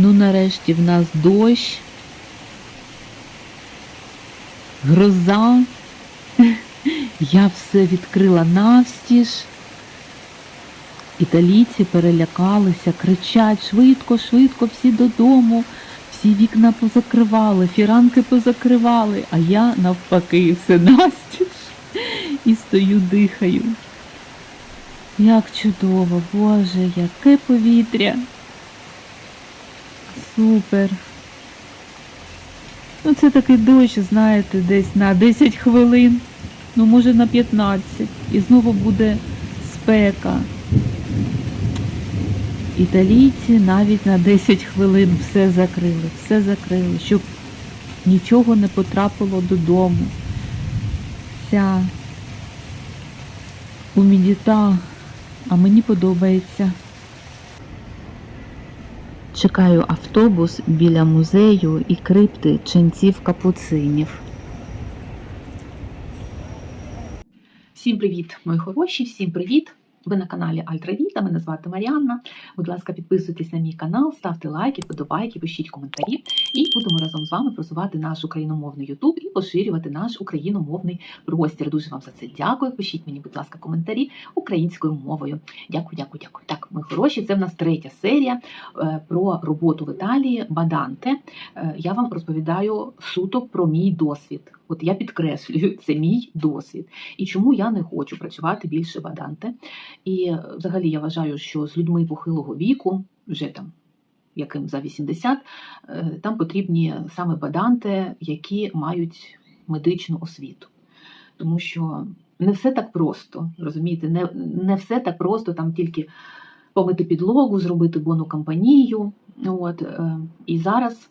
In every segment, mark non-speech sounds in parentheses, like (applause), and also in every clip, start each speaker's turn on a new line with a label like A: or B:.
A: Ну, нарешті в нас дощ, гроза. (laughs) Я все відкрила навстіж. Італійці перелякалися, кричать швидко, швидко, всі додому, всі вікна позакривали, фіранки позакривали, а я навпаки все настіж і стою, дихаю. Як чудово, Боже, яке повітря. Супер. Ну, це такий дощ, знаєте, десь на 10 хвилин, ну, може на 15. І знову буде спека. Італійці навіть на 10 хвилин все закрили, все закрили, щоб нічого не потрапило додому. Ця умідіта, а мені подобається. Чекаю автобус біля музею і крипти ченців капуцинів.
B: Всім привіт, мої хороші, всім привіт! Ви на каналі Альтравіта, мене звати Маріанна. Будь ласка, підписуйтесь на мій канал, ставте лайки, подобайки, пишіть коментарі. І будемо разом з вами просувати наш україномовний Ютуб і поширювати наш україномовний простір. Дуже вам за це дякую. Пишіть мені, будь ласка, коментарі українською мовою. Дякую, дякую, дякую. Так, мої хороші, це в нас третя серія е, про роботу в Італії Баданте. Е, Я вам розповідаю суто про мій досвід. От я підкреслюю, це мій досвід. І чому я не хочу працювати більше баданте. І е, взагалі я вважаю, що з людьми похилого віку, вже там яким за 80, е, там потрібні саме баданти, які мають медичну освіту. Тому що не все так просто, розумієте, не, не все так просто, там тільки помити підлогу, зробити бону компанію. От, е, і зараз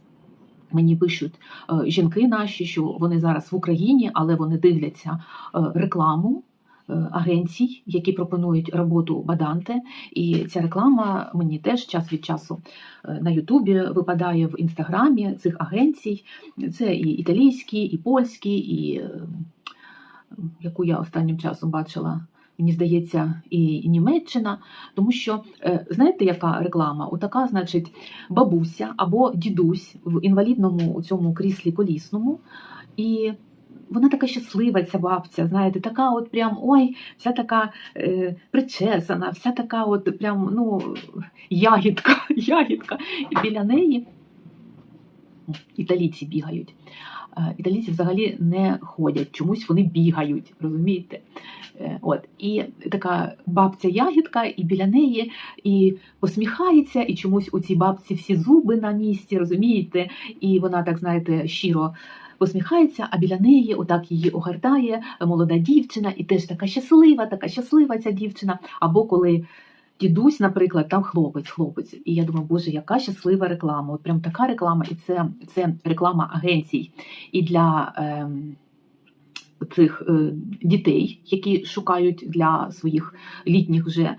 B: мені пишуть е, жінки наші, що вони зараз в Україні, але вони дивляться рекламу агенцій, які пропонують роботу Баданте. І ця реклама мені теж час від часу е, на Ютубі випадає в інстаграмі цих агенцій. Це і італійські, і польські, і е, яку я останнім часом бачила. Мені здається, і Німеччина, тому що е, знаєте, яка реклама? Отака, значить, бабуся або дідусь в інвалідному у цьому кріслі колісному, і вона така щаслива, ця бабця, знаєте, така от прям ой, вся така е, причесана, вся така от прям ну, ягідка, (laughs) ягідка. І біля неї італійці бігають. Е, Італійці взагалі не ходять, чомусь вони бігають, розумієте? Е, От і така бабця ягідка, і біля неї і посміхається, і чомусь у цій бабці всі зуби на місці, розумієте? І вона так знаєте щиро. Посміхається, а біля неї отак її огортає молода дівчина, і теж така щаслива, така щаслива ця дівчина. Або коли дідусь, наприклад, там хлопець, хлопець. І я думаю, боже, яка щаслива реклама. От прям така реклама, і це, це реклама агенцій. І для ем, цих е, дітей, які шукають для своїх літніх вже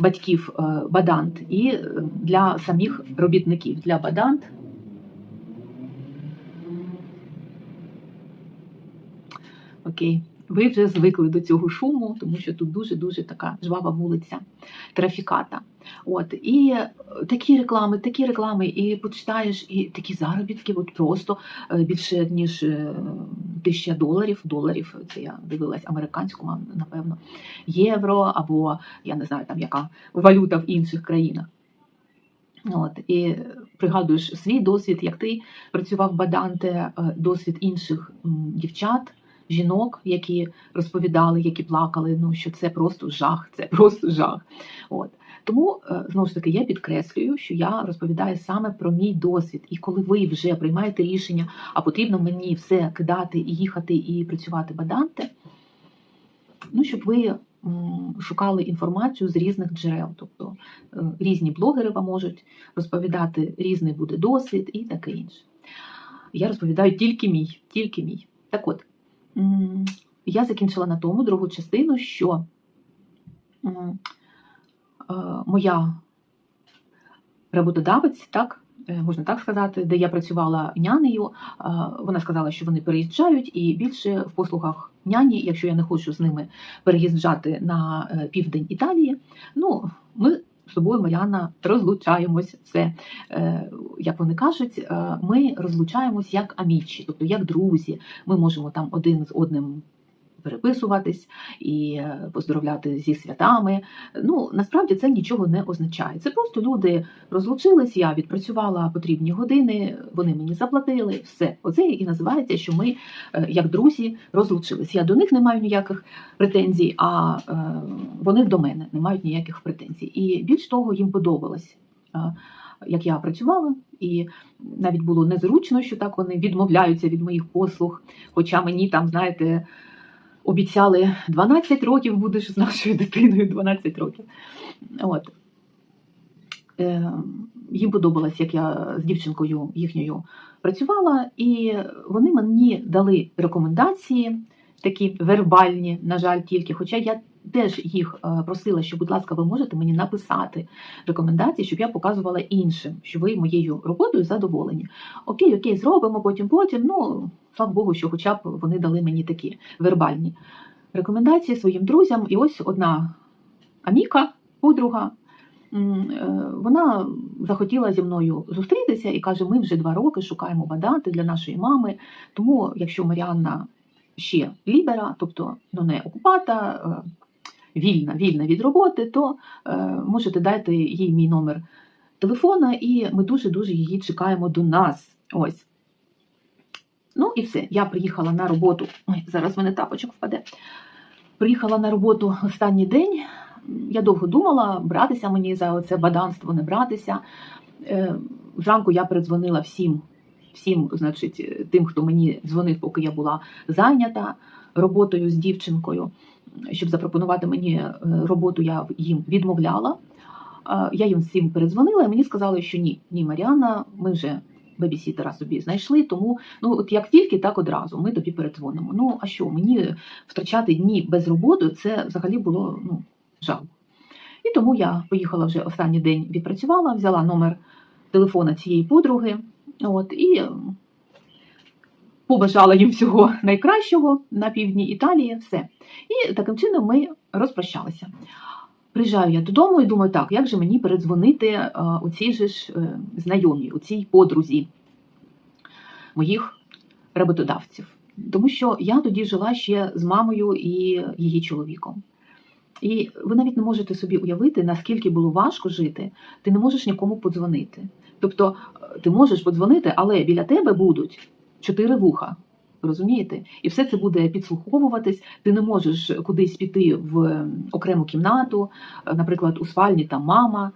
B: батьків е, бадант, і е, для самих робітників для бадант. Окей. Ви вже звикли до цього шуму, тому що тут дуже-дуже така жвава вулиця трафіката. От і е, такі реклами, такі реклами, і почитаєш, і такі заробітки, от просто е, більше ніж е, тисяча доларів. Доларів це я дивилась американську, напевно, євро або я не знаю там яка валюта в інших країнах. От і пригадуєш свій досвід, як ти працював баданте, е, досвід інших дівчат. Жінок, які розповідали, які плакали, ну що це просто жах, це просто жах. От тому е, знову ж таки я підкреслюю, що я розповідаю саме про мій досвід. І коли ви вже приймаєте рішення, а потрібно мені все кидати і їхати і працювати баданте, ну щоб ви шукали інформацію з різних джерел. Тобто е, різні блогери вам можуть розповідати, різний буде досвід і таке інше. Я розповідаю тільки мій, тільки мій. Так от. Я закінчила на тому другу частину, що е, моя роботодавець, так, е, можна так сказати, де я працювала нянею, е, вона сказала, що вони переїжджають, і більше в послугах няні, якщо я не хочу з ними переїжджати на південь Італії, ну, ми з тобою, Мар'яна розлучаємось. Все, е, як вони кажуть, е, ми розлучаємось як амічі, тобто як друзі. Ми можемо там один з одним переписуватись і е, поздоровляти зі святами. Ну насправді це нічого не означає. Це просто люди розлучились. Я відпрацювала потрібні години, вони мені заплатили. Все, оце і називається, що ми е, як друзі розлучились. Я до них не маю ніяких претензій, а е, вони до мене не мають ніяких претензій. І більш того, їм подобалось. Як я працювала, і навіть було незручно, що так вони відмовляються від моїх послуг. Хоча мені там, знаєте, обіцяли 12 років будеш з нашою дитиною 12 років. От. Е, їм подобалось, як я з дівчинкою їхньою працювала, і вони мені дали рекомендації, такі вербальні, на жаль, тільки. Хоча я теж їх е, просила, що, будь ласка, ви можете мені написати рекомендації, щоб я показувала іншим, що ви моєю роботою задоволені. Окей, окей, зробимо, потім, потім. Ну, слава Богу, що хоча б вони дали мені такі вербальні рекомендації своїм друзям. І ось одна Аміка, подруга, е, вона захотіла зі мною зустрітися і каже: ми вже два роки шукаємо баданти для нашої мами. Тому, якщо Маріанна ще лібера, тобто ну, не окупата, е, вільна, вільна від роботи, то е, можете дати їй мій номер телефона, і ми дуже-дуже її чекаємо до нас. Ось. Ну і все. Я приїхала на роботу. Ой, зараз в мене тапочок впаде. Приїхала на роботу останній день. Я довго думала, братися мені за це баданство, не братися. Е, Зранку я передзвонила всім, всім, значить, тим, хто мені дзвонив, поки я була зайнята роботою з дівчинкою. Щоб запропонувати мені е, роботу, я їм відмовляла. Е, Я їм всім передзвонила, і мені сказали, що ні, ні, Маріана, ми вже бебісітера собі знайшли, тому ну от як тільки, так одразу ми тобі передзвонимо. Ну а що, мені втрачати дні без роботи, це взагалі було ну, жал. І тому я поїхала вже останній день відпрацювала, взяла номер телефона цієї подруги, от, і побажала їм всього найкращого на півдні Італії, все. І таким чином ми розпрощалися. Приїжджаю я додому і думаю, так, як же мені передзвонити е, у цій же ж е, знайомій, у цій подрузі моїх роботодавців. Тому що я тоді жила ще з мамою і її чоловіком. І ви навіть не можете собі уявити, наскільки було важко жити, ти не можеш нікому подзвонити. Тобто е, ти можеш подзвонити, але біля тебе будуть чотири вуха. Розумієте? І все це буде підслуховуватись. Ти не можеш кудись піти в ем, окрему кімнату, Е, наприклад, у спальні там мама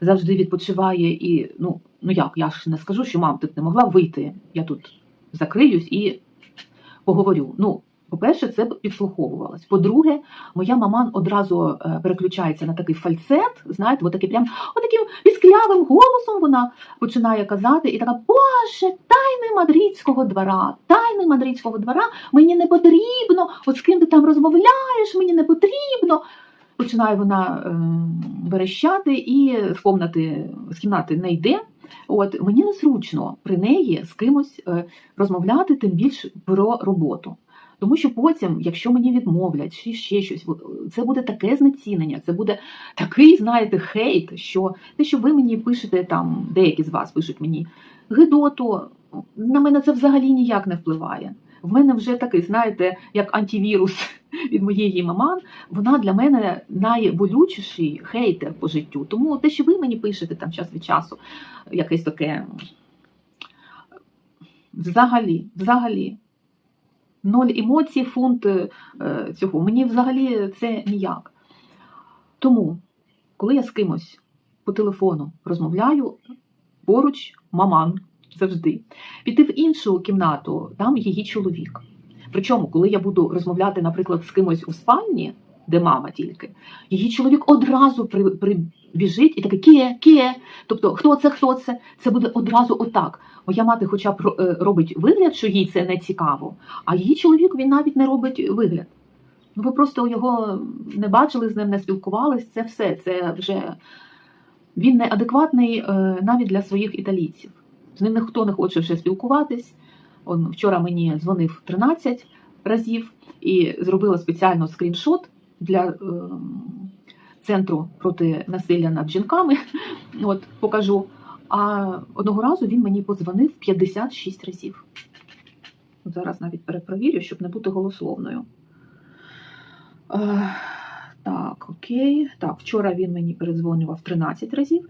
B: завжди відпочиває. І ну, ну як, я ж не скажу, що мам, ти б не могла вийти. Я тут закриюсь і поговорю. Ну, по-перше, це підслуховувалось. По-друге, моя маман одразу е, переключається на такий фальцет, знаєте, отакий прям отаким пісклявим голосом вона починає казати, і така, Боже, тайни мадридського двора, тайни мадридського двора, мені не потрібно, от з ким ти там розмовляєш, мені не потрібно. Починає вона е, верещати і з комнати, з кімнати не йде. От мені незручно при неї з кимось е, розмовляти, тим більше про роботу. Тому що потім, якщо мені відмовлять чи ще щось, це буде таке знецінення, це буде такий, знаєте, хейт, що те, що ви мені пишете там, деякі з вас пишуть мені гидоту, на мене це взагалі ніяк не впливає. В мене вже такий, знаєте, як антивірус (laughs) від моєї маман, вона для мене найболючіший хейтер по життю. Тому те, що ви мені пишете там час від часу, якесь таке взагалі, взагалі. Ноль емоцій, фунт е, цього. Мені взагалі це ніяк. Тому, коли я з кимось по телефону розмовляю, поруч маман завжди. Піти в іншу кімнату, там її чоловік. Причому, коли я буду розмовляти, наприклад, з кимось у спальні, де мама тільки, її чоловік одразу при, прибіжить і такий ке, ке. Тобто, хто це, хто це? Це буде одразу отак. Моя мати, хоча б е, робить вигляд, що їй це не цікаво, а її чоловік він навіть не робить вигляд. Ну, ви просто його не бачили, з ним не спілкувались. Це все. Це вже він неадекватний е, навіть для своїх італійців. З ним ніхто не хоче вже спілкуватись. Он вчора мені дзвонив 13 разів і зробила спеціально скріншот для е, центру проти насилля над жінками. (laughs) От покажу. А одного разу він мені подзвонив 56 разів. Зараз навіть перепровірю, щоб не бути голословною. Е, так, окей. Так, вчора він мені передзвонював 13 разів.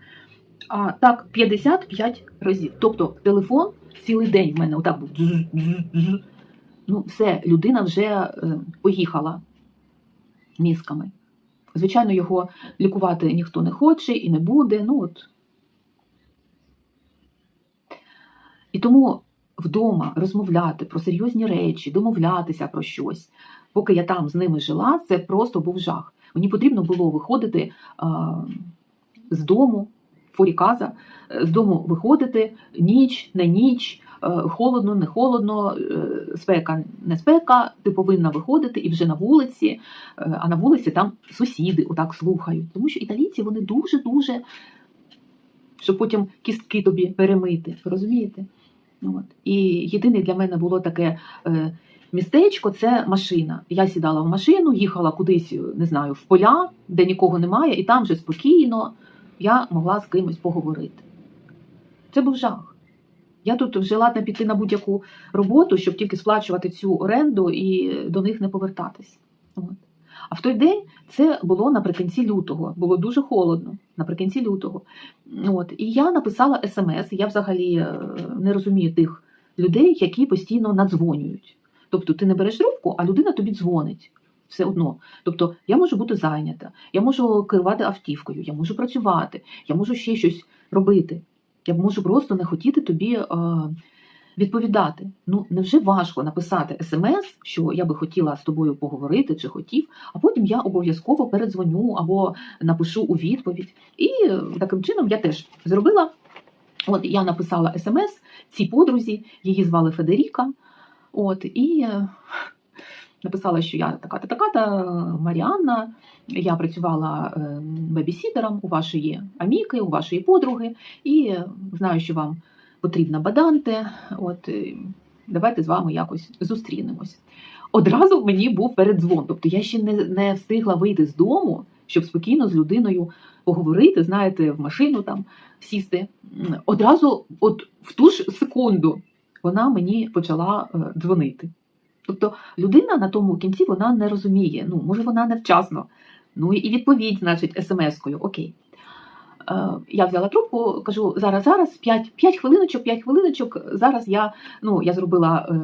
B: А так, 55 разів. Тобто телефон цілий день в мене отак був. Ну, все, людина вже е, поїхала мізками. Звичайно, його лікувати ніхто не хоче і не буде. Ну от. І тому вдома розмовляти про серйозні речі, домовлятися про щось, поки я там з ними жила, це просто був жах. Мені потрібно було виходити а, з дому, форіказа, з дому виходити ніч, не ніч, холодно, не холодно, е, спека, не спека. Ти повинна виходити і вже на вулиці, е, а на вулиці там сусіди отак слухають. Тому що італійці вони дуже-дуже, щоб потім кістки тобі перемити. Розумієте? От. І єдине для мене було таке. е, Містечко це машина. Я сідала в машину, їхала кудись, не знаю, в поля, де нікого немає, і там вже спокійно я могла з кимось поговорити. Це був жах. Я тут вже ладна піти на будь-яку роботу, щоб тільки сплачувати цю оренду і до них не повертатись. От. А в той день це було наприкінці лютого, було дуже холодно наприкінці лютого. От. І я написала смс. Я взагалі е, не розумію тих людей, які постійно надзвонюють. Тобто ти не береш трубку, а людина тобі дзвонить. Все одно. Тобто я можу бути зайнята, я можу керувати автівкою, я можу працювати, я можу ще щось робити. Я можу просто не хотіти тобі е, відповідати. Ну, невже важко написати смс, що я би хотіла з тобою поговорити чи хотів, а потім я обов'язково передзвоню або напишу у відповідь. І таким чином я теж зробила. От я написала смс цій подрузі, її звали Федеріка. От, і написала, що я така-та така-та Маріанна. Я працювала е, бебісітером у вашої аміки, у вашої подруги, і знаю, що вам потрібна баданте. От е, давайте з вами якось зустрінемось. Одразу мені був передзвон. Тобто я ще не, не встигла вийти з дому, щоб спокійно з людиною поговорити, знаєте, в машину там сісти. Одразу, от в ту ж секунду, вона мені почала е, дзвонити. Тобто людина на тому кінці вона не розуміє. Ну, може, вона невчасно. Ну і відповідь, значить, смс-кою. Окей. Е, я взяла трубку, кажу, зараз, зараз, 5, 5 хвилиночок, 5 хвилиночок. Зараз я, ну, я зробила е,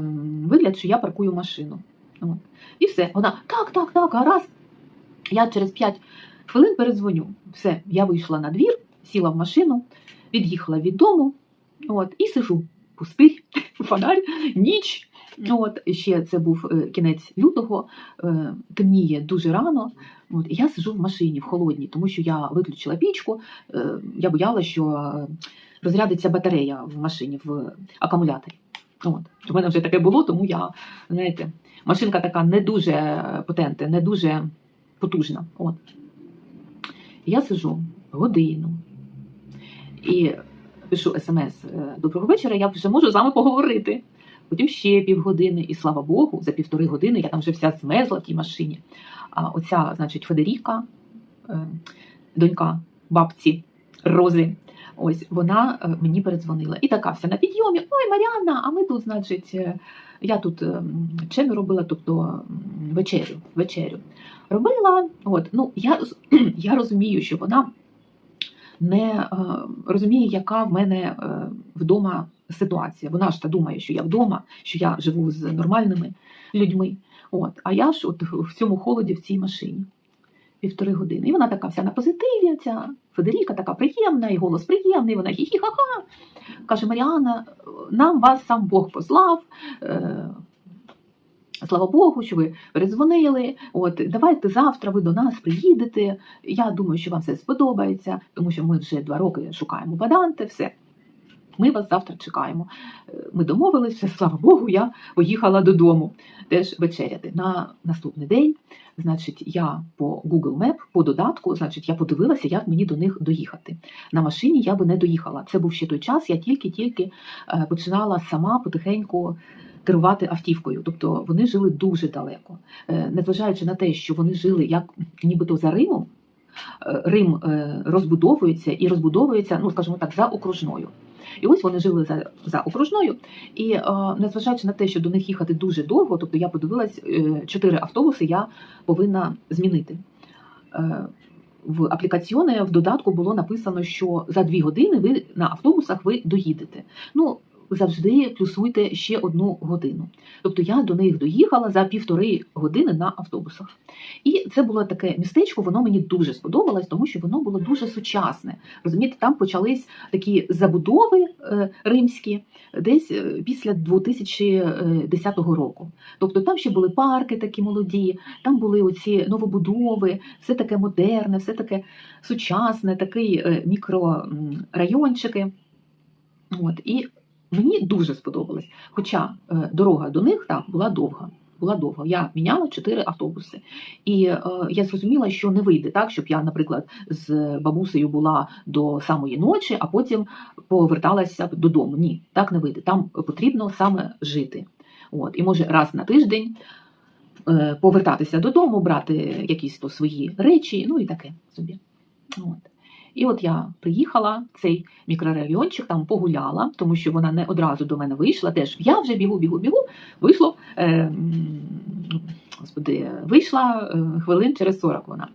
B: вигляд, що я паркую машину. От. І все. Вона так, так, так, гаразд. Я через 5 хвилин передзвоню. Все, я вийшла на двір, сіла в машину, від'їхала від дому. От, і сижу. Пустий (laughs) фонарь, ніч. От, ще це був е, кінець лютого, е, темніє дуже рано. От, і я сижу в машині в холодній, тому що я виключила пічку. е, Я боялася, що розрядиться батарея в машині в акумуляторі. От. У мене вже таке було, тому я, знаєте, машинка така не дуже потентна, не дуже потужна. От. Я сижу годину і пишу смс Доброго вечора, я вже можу з вами поговорити. Потім ще півгодини, і слава Богу, за півтори години я там вже вся змерзла в тій машині. А оця, значить, Федеріка, е, донька бабці Рози, ось вона е, мені передзвонила. І така вся на підйомі: Ой, Маріанна, а ми тут, значить, е, я тут м, чемі робила, тобто вечерю. вечерю. Робила, от, ну, я, (clears throat) я розумію, що вона не розуміє, яка в мене вдома ситуація. Вона ж та думає, що я вдома, що я живу з нормальними людьми. От, а я ж от в цьому холоді в цій машині півтори години. І вона така вся на позитиві, ця Федеріка така приємна, і голос приємний, вона хі-хі-ха-ха. Каже, Маріана, нам вас сам Бог послав. Е, Слава Богу, що ви передзвонили. От давайте завтра ви до нас приїдете. Я думаю, що вам все сподобається, тому що ми вже два роки шукаємо баданте. Все. Ми вас завтра чекаємо. Е, Ми домовилися, слава Богу, я поїхала додому теж вечеряти. На наступний день, значить, я по Google Map, по додатку, значить, я подивилася, як мені до них доїхати. На машині я би не доїхала. Це був ще той час, я тільки-тільки е, починала сама потихеньку керувати автівкою. Тобто вони жили дуже далеко. Е, Незважаючи на те, що вони жили як нібито за Римом, Рим розбудовується і розбудовується, ну скажімо так, за окружною. І ось вони жили за, за окружною, і е, незважаючи на те, що до них їхати дуже довго, тобто я подивилась, е, чотири автобуси я повинна змінити. Е, в аплікаціоне в додатку було написано, що за дві години ви на автобусах ви доїдете. Ну, завжди плюсуйте ще одну годину. Тобто я до них доїхала за півтори години на автобусах. І це було таке містечко, воно мені дуже сподобалось, тому що воно було дуже сучасне. Розумієте, там почались такі забудови е, римські десь е, після 2010 року. Тобто там ще були парки такі молоді, там були оці новобудови, все таке модерне, все таке сучасне, такий е, мікрорайончики. От, і мені дуже сподобалось. Хоча е, дорога до них так була довга. Була довга. Я міняла чотири автобуси, і е, я зрозуміла, що не вийде так, щоб я, наприклад, з бабусею була до самої ночі, а потім поверталася додому. Ні, так не вийде. Там потрібно саме жити. От, і може раз на тиждень е, повертатися додому, брати якісь то свої речі, ну і таке собі. От. І от я приїхала в цей мікрорайончик, там погуляла, тому що вона не одразу до мене вийшла. Теж я вже бігу, бігу, бігу. Вийшло. Е, господи, вийшла е, хвилин через 40 вона.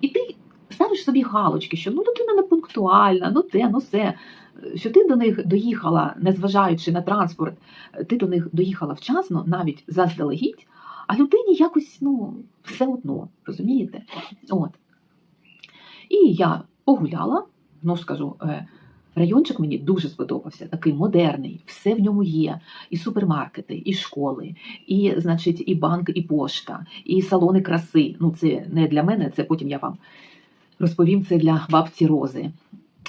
B: І ти ставиш собі галочки, що ну дитина не пунктуальна, ну те, ну все. Що ти до них доїхала, незважаючи на транспорт, ти до них доїхала вчасно, навіть заздалегідь, а людині якось ну, все одно, розумієте? От. І я погуляла, ну скажу, е, райончик мені дуже сподобався, такий модерний, все в ньому є. І супермаркети, і школи, і, значить, і банк, і пошта, і салони краси. Ну, це не для мене, це потім я вам розповім це для бабці Рози.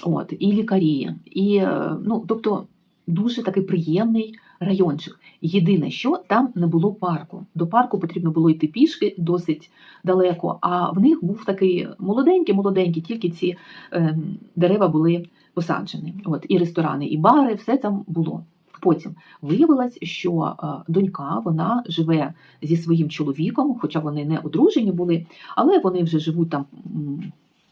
B: От, і лікарі, і е, ну, тобто дуже такий приємний райончик. Єдине, що там не було парку. До парку потрібно було йти пішки досить далеко. А в них був такий молоденький, молоденький, тільки ці е, дерева були посаджені. От і ресторани, і бари, все там було. Потім виявилось, що е, донька вона живе зі своїм чоловіком, хоча вони не одружені були, але вони вже живуть там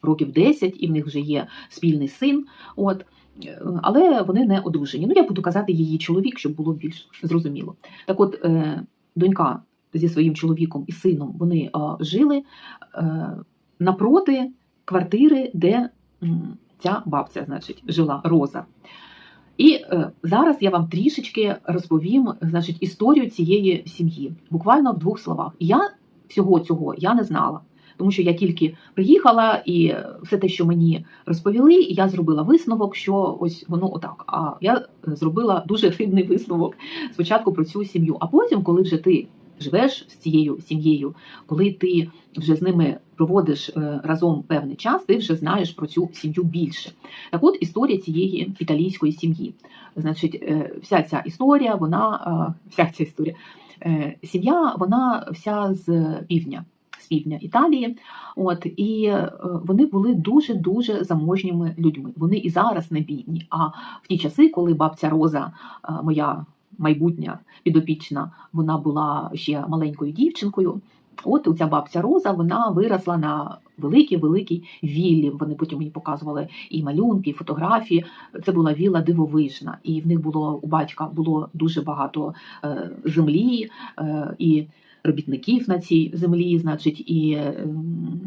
B: років 10, і в них вже є спільний син. От. Е, Але вони не одружені. Ну, я буду казати її чоловік, щоб було більш зрозуміло. Так от, е, донька зі своїм чоловіком і сином вони е, жили напроти квартири, де ця бабця, значить, жила Роза. І зараз я вам трішечки розповім значить, історію цієї сім'ї, буквально в двох словах. Я всього цього я не знала, тому що я тільки приїхала, і все те, що мені розповіли, я зробила висновок, що ось воно отак. А я зробила дуже хибний висновок спочатку про цю сім'ю. А потім, коли вже ти живеш з цією сім'єю, коли ти вже з ними проводиш е, разом певний час, ти вже знаєш про цю сім'ю більше. Так от історія цієї італійської сім'ї. Значить, е, вся ця історія, вона е, вся ця історія, е, сім'я, вона вся з півдня. Півдня Італії, от і е, вони були дуже дуже заможніми людьми. Вони і зараз не бідні. А в ті часи, коли бабця Роза, е, моя майбутня підопічна, вона була ще маленькою дівчинкою. От ця бабця Роза вона виросла на великій великій віллі. Вони потім мені показували і малюнки, і фотографії. Це була вілла дивовижна, і в них було у батька було дуже багато е, землі і робітників на цій землі, значить, і е,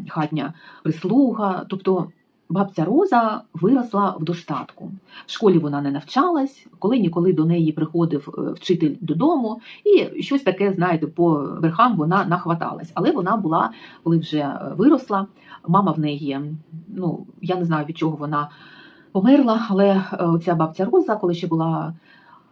B: хатня прислуга. Тобто бабця Роза виросла в достатку. В школі вона не навчалась, коли ніколи до неї приходив е, вчитель додому, і щось таке, знаєте, по верхам вона нахваталась. Але вона була, коли вже е, виросла, мама в неї, ну я не знаю від чого вона померла, але е, оця бабця Роза, коли ще була.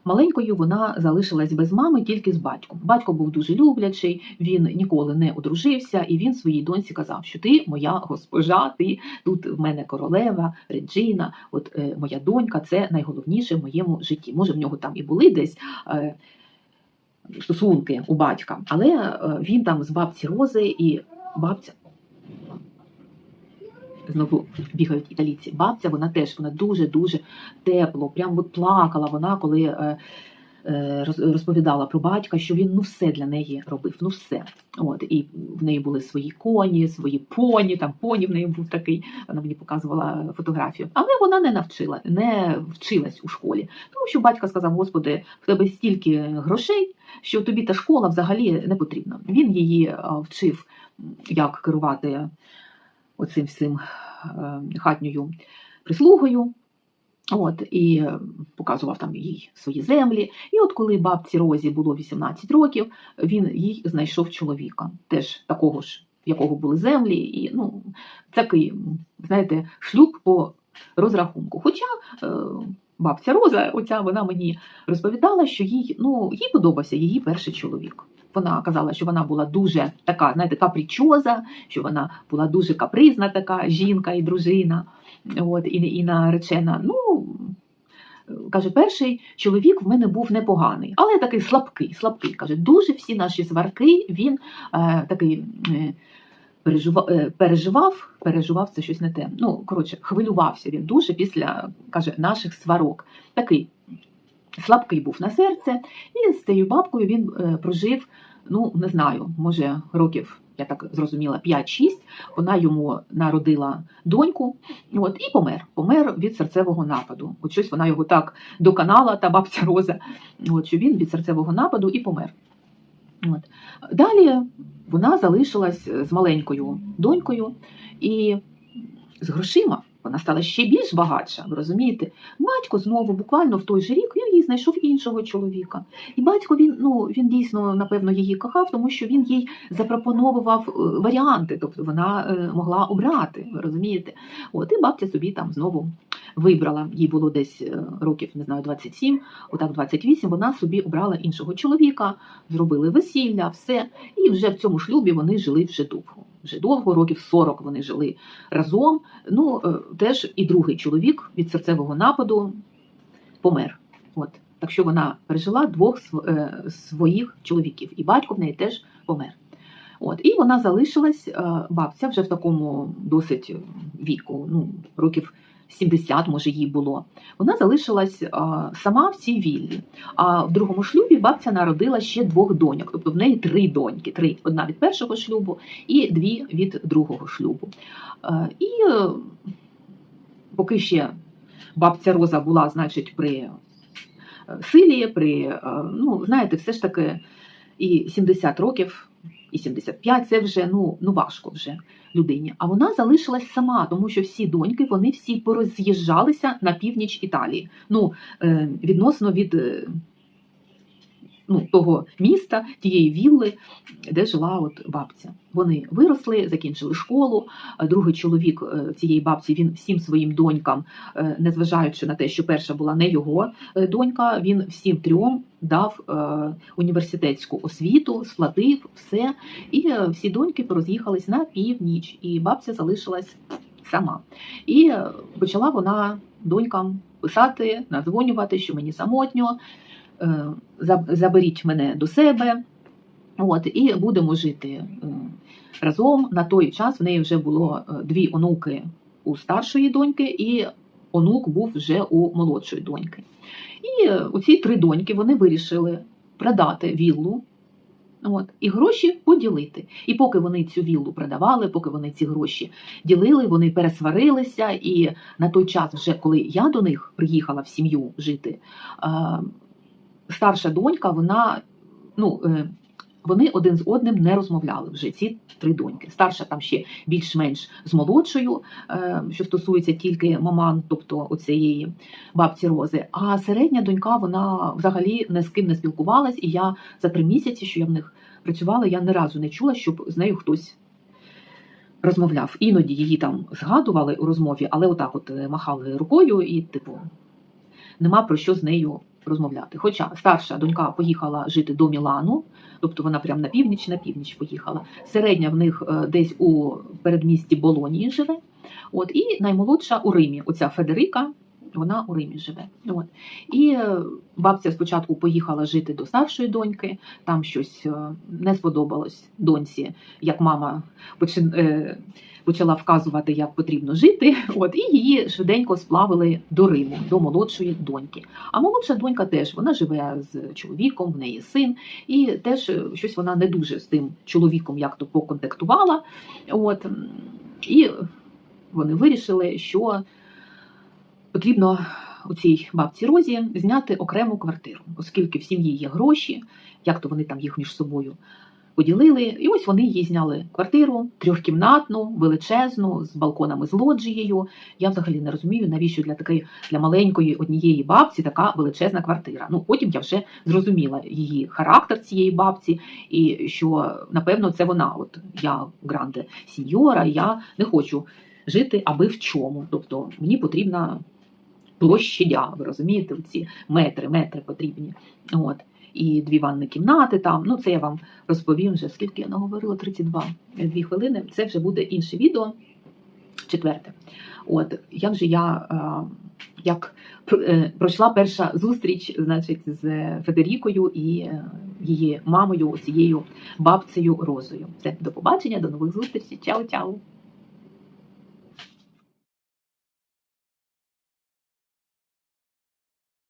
B: Маленькою вона залишилась без мами тільки з батьком. Батько був дуже люблячий, він ніколи не одружився, і він своїй доньці казав, що ти моя госпожа, ти тут в мене королева, Реджина, от е, моя донька, це найголовніше в моєму житті. Може, в нього там і були десь е, стосунки у батька, але е, він там з бабці Рози і бабця. Знову бігають італійці. Бабця, вона теж вона дуже дуже тепло, прям от плакала вона, коли е, е, розповідала про батька, що він ну все для неї робив, ну все. От і в неї були свої коні, свої поні. Там поні в неї був такий. Вона мені показувала фотографію. Але вона не навчила, не вчилась у школі, тому що батько сказав: Господи, в тебе стільки грошей, що тобі та школа взагалі не потрібна. Він її е, вчив, як керувати оцим всім е, хатньою прислугою. От, і е, показував там їй свої землі. І от коли бабці Розі було 18 років, він їй знайшов чоловіка, теж такого ж, в якого були землі, і ну, такий, знаєте, шлюб по розрахунку. Хоча е, бабця Роза, оця вона мені розповідала, що їй, ну, їй подобався її перший чоловік. Вона казала, що вона була дуже така, знаєте, капричоза, що вона була дуже капризна така жінка і дружина. От, і, і наречена. Ну, каже, перший чоловік в мене був непоганий, але такий слабкий, слабкий. Каже, дуже всі наші сварки він е, такий. Е, Переживав, е, переживав, переживав це щось не те. Ну, коротше, хвилювався він дуже після каже, наших сварок. Такий слабкий був на серце, і з цією бабкою він е, прожив, ну не знаю, може років, я так зрозуміла, 5-6. Вона йому народила доньку, от і помер. Помер від серцевого нападу. От щось вона його так доконала, та бабця Роза, от що він від серцевого нападу і помер. От. Далі вона залишилась з маленькою донькою і з грошима. Вона стала ще більш багатша, ви розумієте? Батько знову, буквально в той же рік, їй знайшов іншого чоловіка. І батько він, ну, він дійсно, напевно, її кохав, тому що він їй запропонував е, варіанти, тобто вона е, могла обрати, ви розумієте? От, і бабця собі там знову вибрала. Їй було десь е, років, не знаю, 27, отак 28, вона собі обрала іншого чоловіка, зробили весілля, все. І вже в цьому шлюбі вони жили вже довго. Вже довго, років 40 вони жили разом. Ну, е, теж і другий чоловік від серцевого нападу помер. От. Так що вона пережила двох е, своїх чоловіків, і батько в неї теж помер. От. І вона залишилась, бабця вже в такому досить віку, ну, років 70, може, їй було. Вона залишилась е, сама в цій віллі. А в другому шлюбі бабця народила ще двох доньок, тобто в неї три доньки: три. Одна від першого шлюбу і дві від другого шлюбу. Е, І е, поки ще бабця Роза була, значить, при силі, при, ну, знаєте, все ж таки і 70 років, і 75 це вже ну, ну важко вже людині. А вона залишилась сама, тому що всі доньки вони всі пороз'їжджалися на північ Італії. Ну, е, відносно від е, ну, того міста, тієї вілли, де жила от бабця. Вони виросли, закінчили школу. Другий чоловік е, цієї бабці він всім своїм донькам, е, незважаючи на те, що перша була не його е, донька, він всім трьом дав е, університетську освіту, сплатив все. І е, всі доньки пороз'їхались на північ, і бабця залишилась сама. І е, почала вона донькам писати, надзвонювати, що мені самотньо, е, заберіть мене до себе. От, і будемо жити е, разом. На той час в неї вже було е, дві онуки у старшої доньки, і онук був вже у молодшої доньки. І е, оці три доньки вони вирішили продати віллу. От, і гроші поділити. І поки вони цю віллу продавали, поки вони ці гроші ділили, вони пересварилися. І на той час, вже коли я до них приїхала в сім'ю жити, е, старша донька, вона ну. е, Вони один з одним не розмовляли вже ці три доньки. Старша там ще більш-менш з молодшою, е, що стосується тільки маман, тобто оцієї бабці Рози. А середня донька вона взагалі ні з ким не спілкувалась, і я за три місяці, що я в них працювала, я ні разу не чула, щоб з нею хтось розмовляв. Іноді її там згадували у розмові, але отак от е, махали рукою і, типу, нема про що з нею розмовляти. Хоча старша донька поїхала жити до Мілану, тобто вона прямо на північ, на північ поїхала. Середня в них е, десь у передмісті Болонії живе. От, і наймолодша у Римі, оця Федерика, вона у Римі живе. От. І е, бабця спочатку поїхала жити до старшої доньки, там щось е, не сподобалось доньці, як мама е, почала вказувати, як потрібно жити. От, і її швиденько сплавили до Риму, до молодшої доньки. А молодша донька теж вона живе з чоловіком, в неї син, і теж щось вона не дуже з тим чоловіком як то поконтактувала. От, і вони вирішили, що потрібно у цій бабці Розі зняти окрему квартиру, оскільки в сім'ї є гроші, як то вони там їх між собою поділили. І ось вони їй зняли квартиру трьохкімнатну, величезну, з балконами з лоджією. Я взагалі не розумію, навіщо для такої для маленької однієї бабці така величезна квартира. Ну потім я вже зрозуміла її характер цієї бабці, і що напевно це вона. От я гранде сіньора, я не хочу жити аби в чому. Тобто мені потрібна площадя, ви розумієте, ці метри, метри потрібні. От. І дві ванни кімнати там. Ну, це я вам розповім вже, скільки я наговорила, 32 дві хвилини. Це вже буде інше відео, четверте. От, як же я е, як е, пройшла перша зустріч значить, з Федерікою і е, її мамою, цією бабцею Розою. Все, до побачення, до нових зустрічей. Чао-чао!